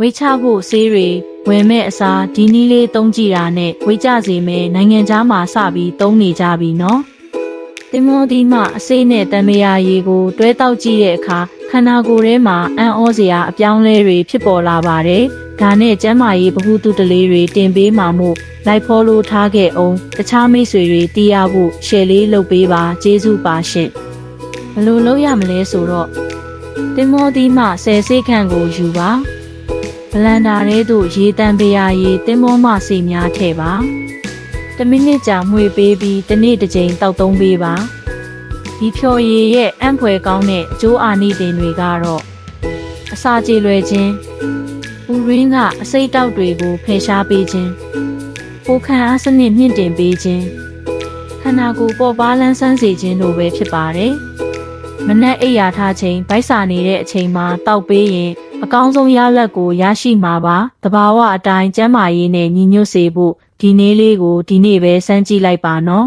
ဝေးချဖို့ဆေးတွေဝယ်မဲ့အစားဒီနီးလေးသုံးကြည့်တာနဲ့ဝေးကြစေမယ်နိုင်ငံသားမှာစပြီးသုံးနေကြပြီနော်တင်မောဒီမှအစိမ့်နဲ့တံမယာရည်ကိုတွဲတောက်ကြည့်တဲ့အခါခန္ဓာကိုယ်ထဲမှာအံ့ဩစရာအပြောင်းလဲတွေဖြစ်ပေါ်လာပါတယ်ဒါနဲ့ကျမ်းမာရေးဗဟုသုတလေးတွေတင်ပေးမှာမို့လိုက်ဖော်လို့ထားခဲ့အောင်တခြားမိတ်ဆွေတွေတီးရဖို့ရှယ်လေးလုပ်ပေးပါကျေးဇူးပါရှင့်ဘယ်လိုလုပ်ရမလဲဆိုတော့တင်မောဒီမှဆယ်စိတ်ခန့်ကိုယူပါ ဘလန်ဒါထဲသို့ရေတံပရာရေတင်းမောမစီများထည့်ပါ။တစ်မိနစ်ကြာမှွေပေးပြီးတစ်နေ့တစ်ကြိမ်တောက်သုံးပေးပါ။ဒီဖြော်ရည်ရဲ့အံ့ဖွယ်ကောင်းတဲ့အကျိုးအာနိသင်တွေကတော့အစာကြေလွယ်ခြင်း၊ပူရင်းကအစိတ်တောက်တွေကိုဖယ်ရှားပေးခြင်း၊ပိုခံအားစနစ်မြင့်တင်ပေးခြင်း၊ခန္ဓာကိုယ်ပေါ်ပါလန်းဆန်းစေခြင်းတို့ပဲဖြစ်ပါတယ်။ မနက်အိပ်ရာထားချိန်ဗိုက်စာနေတဲ့အချိန်မှာတောက်ပေးရင်အကောင်းဆုံးရလဒ်ကိုရရှိမှာပါတဘာဝအတိုင်းကျမ်းမာရေးနဲ့ညီညွတ်စေဖို့ဒီနေ့လေးကိုဒီနေ့ပဲစမ်းကြည့်လိုက်ပါနော်